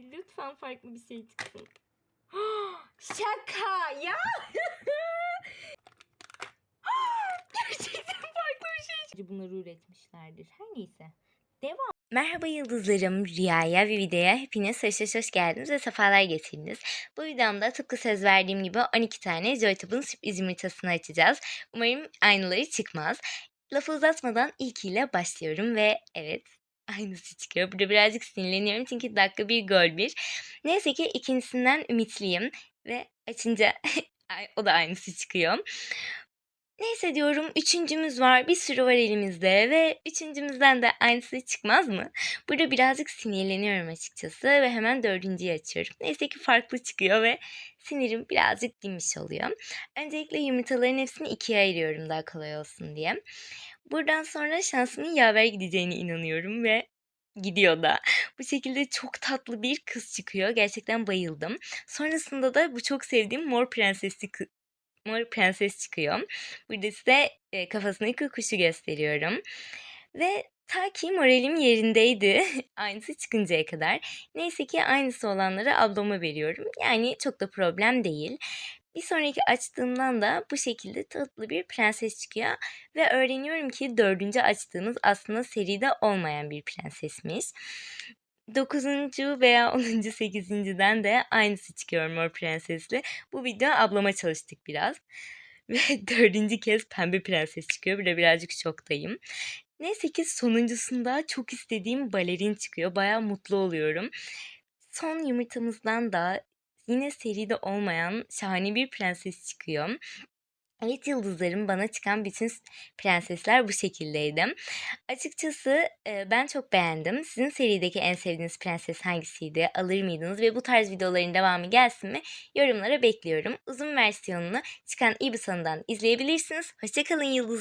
Lütfen farklı bir şey çıksın. Şaka ya. Gerçekten farklı bir şey. Bunları üretmişlerdir. Her neyse. Devam. Merhaba yıldızlarım, Rüya'ya ve videoya hepiniz hoş hoş hoş geldiniz ve sefalar getirdiniz. Bu videomda tıpkı söz verdiğim gibi 12 tane Joytop'un sürpriz yumurtasını açacağız. Umarım aynıları çıkmaz. Lafı uzatmadan ilkiyle başlıyorum ve evet aynısı çıkıyor. Burada birazcık sinirleniyorum çünkü dakika bir gol bir. Neyse ki ikincisinden ümitliyim ve açınca o da aynısı çıkıyor. Neyse diyorum üçüncümüz var bir sürü var elimizde ve üçüncümüzden de aynısı çıkmaz mı? Burada birazcık sinirleniyorum açıkçası ve hemen dördüncüyü açıyorum. Neyse ki farklı çıkıyor ve sinirim birazcık dinmiş oluyor. Öncelikle yumurtaların hepsini ikiye ayırıyorum daha kolay olsun diye. Buradan sonra şansımın yaver gideceğine inanıyorum ve gidiyor da. Bu şekilde çok tatlı bir kız çıkıyor. Gerçekten bayıldım. Sonrasında da bu çok sevdiğim mor prensesli mor prenses çıkıyor. Burada size e, kafasındaki kuşu gösteriyorum. Ve ta ki moralim yerindeydi aynısı çıkıncaya kadar. Neyse ki aynısı olanları ablama veriyorum. Yani çok da problem değil. Bir sonraki açtığımdan da bu şekilde tatlı bir prenses çıkıyor. Ve öğreniyorum ki dördüncü açtığımız aslında seride olmayan bir prensesmiş. Dokuzuncu veya onuncu, sekizinciden de aynısı çıkıyor mor prensesli. Bu video ablama çalıştık biraz. Ve dördüncü kez pembe prenses çıkıyor. Bir de birazcık şoktayım. Neyse ki sonuncusunda çok istediğim balerin çıkıyor. Baya mutlu oluyorum. Son yumurtamızdan da yine seride olmayan şahane bir prenses çıkıyor. Evet yıldızlarım bana çıkan bütün prensesler bu şekildeydi. Açıkçası e, ben çok beğendim. Sizin serideki en sevdiğiniz prenses hangisiydi? Alır mıydınız? Ve bu tarz videoların devamı gelsin mi? Yorumlara bekliyorum. Uzun versiyonunu çıkan İbisan'dan izleyebilirsiniz. Hoşçakalın yıldız.